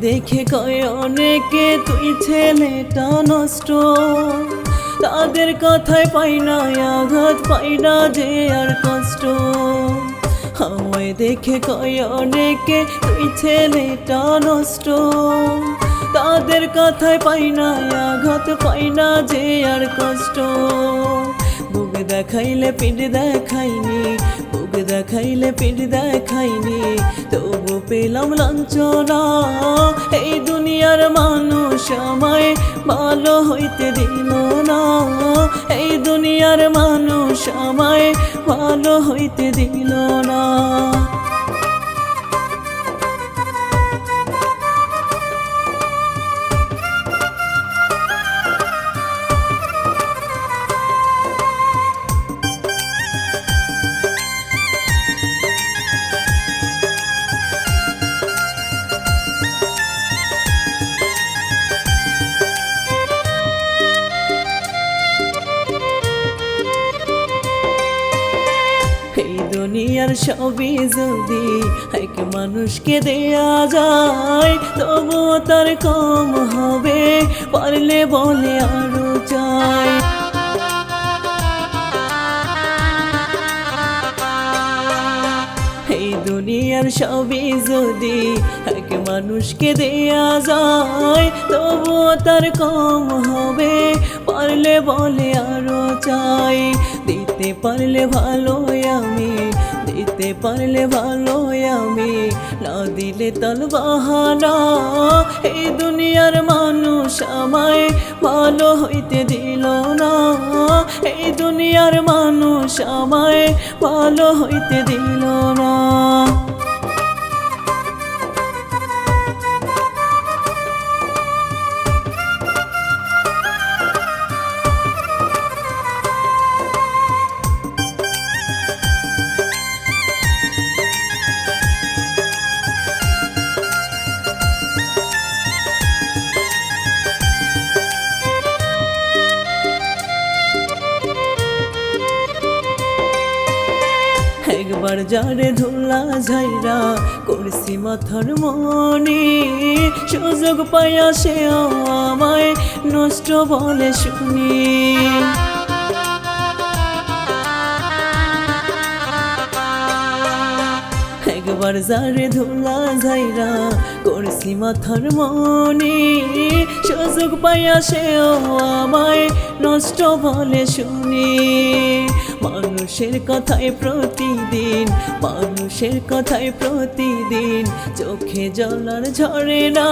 দেখে কয় অনেকে, তুই ছেলেটা নষ্ট। তাদের কথায় পাই না, আঘাত পাই না যে আর কষ্ট। আমায় দেখে কয় অনেকে, তুই ছেলেটা নষ্ট। তাদের কথায় পাই না, আঘাত পাই না যে আর কষ্ট। বুক দেখাইলে পিঠ দেখাইনি, বুক দেখাইলে পিঠ দেখাইনি। পেলাম লাঞ্ছনা। এই দুনিয়ার মানুষ আমায় ভালো হইতে দিল না। এই দুনিয়ার মানুষ আমায় ভালো হইতে দিল না। এই দুনিয়ার সবই যদি এক মানুষকে দেয়া যায় তবু তার কম হবে, পারলে বলে আরও চাই। এই দুনিয়ার সবই যদি এক মানুষকে দেয়া যায় তবু তার কম হবে, পারলে বলে আরও চাই। দিতে পারলে ভালো আমি, দিতে পারলে ভালো আমি। না দিলে তাল বাহানা, এই দুনিয়ার মানুষ আমায় ভালো হইতে দিল না। এই দুনিয়ার মানুষ আমায় ভালো হইতে দিল না। একবার যারে ধুলা ঝাইরা করছি মাথার মনে। সুযোগ পাইয়া সে আমায় নষ্ট বলে শুনি। একবার যারে ধুলা ঝাইরা করছি মাথার মনে। সুযোগ পাইয়া সে আমায় নষ্ট বলে শুনি। মানুষের কথায় প্রতিদিন, মানুষের কথায় প্রতিদিন, চোখে জলার ঝরে না।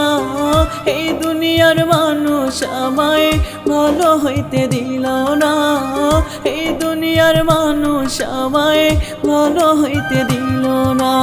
এই দুনিয়ার মানুষ, আমায় ভালো হইতে দিল না। এই দুনিয়ার মানুষ, আমায় ভালো হইতে দিল না।